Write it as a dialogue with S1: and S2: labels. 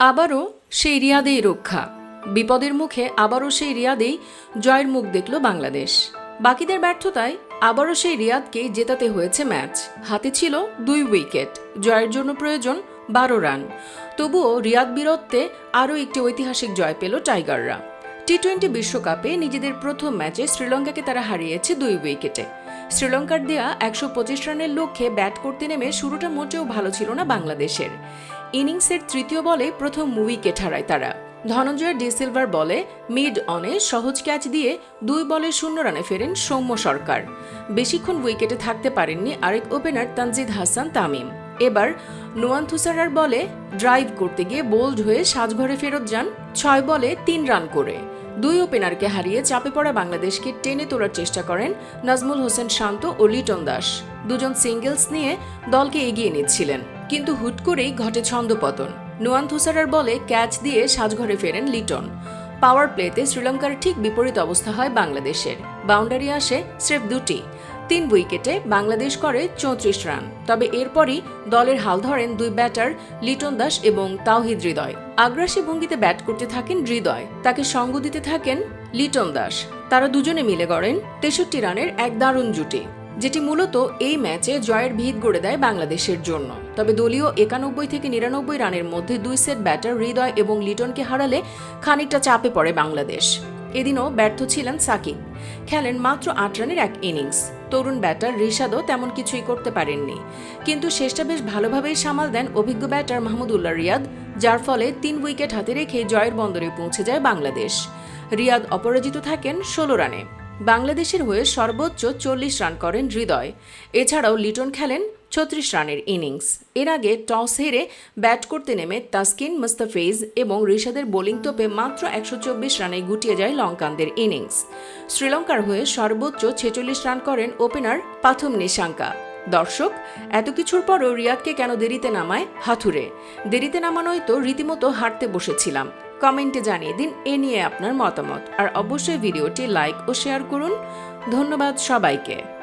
S1: আবারও সেই রিয়াদেই রক্ষা। বিপদের মুখে আবারও সেই রিয়াদেই জয়ের মুখ দেখল বাংলাদেশ। বাকিদের ব্যর্থতায় আবারও সেই রিয়াদকে জেতাতে হয়েছে ম্যাচ। হাতে ছিল দুই উইকেট, জয়ের জন্য প্রয়োজন বারো রান। তবুও রিয়াদ বীরত্বে আরও একটি ঐতিহাসিক জয় পেল টাইগাররা। টি টোয়েন্টি বিশ্বকাপে নিজেদের প্রথম ম্যাচে শ্রীলঙ্কাকে তারা হারিয়েছে দুই উইকেটে। শ্রীলঙ্কার দেয়া একশো পঁচিশ রানের লক্ষ্যে ব্যাট করতে নেমে শুরুটা মোটেও ভালো ছিল না বাংলাদেশের। ইনিংসের তৃতীয় বলে প্রথম উইকেট হারায় তারা। ধনঞ্জয় ডি সিলভার বলে মিড অনে সহজ ক্যাচ দিয়ে দুই বলে শূন্য রানে ফেরেন সৌম্য সরকার। বেশিক্ষণ উইকেটে থাকতে পারেননি আরেক ওপেনার তানজিদ হাসান তামিম। এবার নোয়ান থুসারার বলে ড্রাইভ করতে গিয়ে বোল্ড হয়ে সাজঘরে ফেরত যান, ছয় বলে তিন রান করে। দুই ওপেনারকে হারিয়ে চাপে পড়া বাংলাদেশকে টেনে তোলার চেষ্টা করেন নাজমুল হোসেন শান্ত ও লিটন দাস। দুজন সিঙ্গেলস নিয়ে দলকে এগিয়ে নিচ্ছিলেন, কিন্তু হুট করেই ঘটে ছন্দপতন নোয়ান থুসারার বলে ক্যাচ দিয়ে সাজঘরে ফেরেন লিটন। পাওয়ার প্লেতে শ্রীলঙ্কার ঠিক বিপরীত অবস্থা হয় বাংলাদেশের। বাউন্ডারি আসে স্রেফ দুটি। তিন উইকেটে বাংলাদেশ করে চৌত্রিশ রান। তবে এরপরই দলের হাল ধরেন দুই ব্যাটার লিটন দাস এবং তাওহিদ হৃদয়। আগ্রাসী ভঙ্গিতে ব্যাট করতে থাকেন হৃদয়। তাকে সঙ্গ দিতে থাকেন লিটন দাস। তারা দুজনে মিলে গড়েন তেষট্টি রানের এক দারুণ জুটি, যেটি মূলত এই ম্যাচে জয়ের ভিত গড়ে দেয় বাংলাদেশের জন্য। তবে দলীয় একানব্বই থেকে নিরানব্বই রানের মধ্যে দুই সেট ব্যাটার হৃদয় এবং লিটনকে হারালে খানিকটা চাপে পড়ে বাংলাদেশ। এদিনও ব্যর্থ ছিলেন সাকিব। খেলেন মাত্র আট রানের এক ইনিংস। তরুণ ব্যাটার রিশাদও তেমন কিছুই করতে পারেননি। কিন্তু শেষটা বেশ ভালোভাবেই সামাল দেন অভিজ্ঞ ব্যাটার মাহমুদুল্লাহ রিয়াদ, যার ফলে তিন উইকেট হাতে রেখে জয়ের বন্দরে পৌঁছে যায় বাংলাদেশ। রিয়াদ অপরাজিত থাকেন ষোলো রানে। বাংলাদেশের হয়ে সর্বোচ্চ চল্লিশ রান করেন হৃদয়। এছাড়াও লিটন খেলেন ছত্রিশ রানের ইনিংস। এর আগে টস হেরে ব্যাট করতে নেমে তাসকিন, মুস্তাফিজ এবং ঋষাদের বোলিং তোপে মাত্র একশো চব্বিশ রানে গুটিয়ে যায় লঙ্কানদের ইনিংস। শ্রীলঙ্কার হয়ে সর্বোচ্চ ছেচল্লিশ রান করেন ওপেনার পাথম নিশাঙ্কা। দর্শক, এত কিছুর পরও রিয়াদকে কেন দেরিতে নামায় হাথুরে দেরিতে নামানোই তো রীতিমতো হাঁটতে বসেছিলাম। কমেন্টে জানিয়ে দিন, এ নিয়ে আপনার মতামত। আর অবশ্যই ভিডিওটি লাইক ও শেয়ার করুন। ধন্যবাদ সবাইকে।